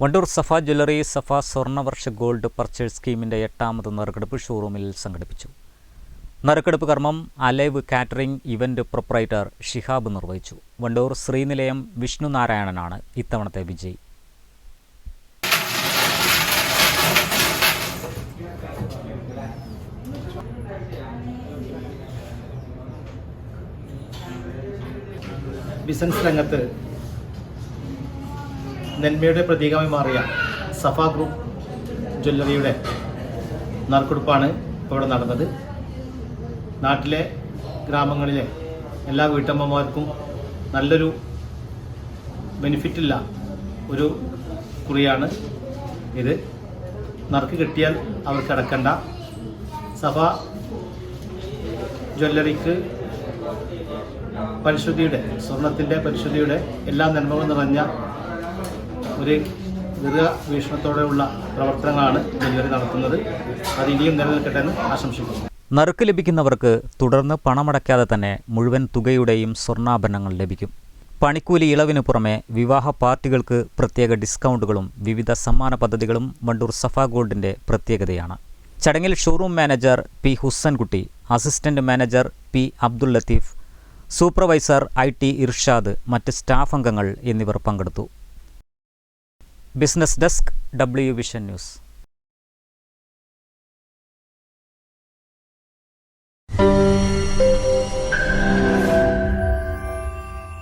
Wandoor Safa jewellery Safa Swarnavarsha gold purchase സ്കീമിന്റെ എട്ടാമത് നറുക്കെടുപ്പ് ഷോറൂമിൽ സംഘടിപ്പിച്ചു. നറുക്കെടുപ്പ് കർമ്മം alive catering event proprietor Shihab നിർവഹിച്ചു. വണ്ടൂർ ശ്രീനിലയം വിഷ്ണു നാരായണനാണ് ഇത്തവണത്തെ വിജയി. ബിസിനസ് രംഗത്ത് നെന്മയുടെ പ്രതീകമായി മാറിയ സഫ ഗ്രൂപ്പ് ജ്വല്ലറിയുടെ നറുക്കെടുപ്പാണ് ഇവിടെ നടന്നത്. നാട്ടിലെ ഗ്രാമങ്ങളിലെ എല്ലാ വീട്ടമ്മമാർക്കും നല്ലൊരു ബെനിഫിറ്റുള്ള ഒരു കുറിയാണ് ഇത്. നറുക്ക് കിട്ടിയാൽ അവർക്ക് അടക്കണ്ട. സഭ ജ്വല്ലറിക്ക് പരിശുദ്ധിയുടെ സ്വർണത്തിന്റെ പരിശുദ്ധിയുടെ എല്ലാ നന്മകളും നിറഞ്ഞ ഒരു ദീർഘവീക്ഷണത്തോടെയുള്ള പ്രവർത്തനങ്ങളാണ് ഡെലിവറി നടത്തുന്നത്. അത് ഇനിയും നിലനിൽക്കട്ടെ എന്ന് ആശംസിക്കുന്നു. നറുക്ക് ലഭിക്കുന്നവർക്ക് തുടർന്ന് പണമടയ്ക്കാതെ തന്നെ മുഴുവൻ തുകയുടെയും സ്വർണാഭരണങ്ങൾ ലഭിക്കും. പണിക്കൂലി ഇളവിനു പുറമെ വിവാഹ പാർട്ടികൾക്ക് പ്രത്യേക ഡിസ്കൗണ്ടുകളും വിവിധ സമ്മാന പദ്ധതികളും വണ്ടൂർ സഫ ഗോൾഡിന്റെ പ്രത്യേകതയാണ്. ചടങ്ങിൽ showroom manager P Hussankutty assistant manager P Abdul Latheef supervisor I T Irshad മറ്റ് സ്റ്റാഫ് അംഗങ്ങൾ എന്നിവർ പങ്കെടുത്തു. business desk w vision news.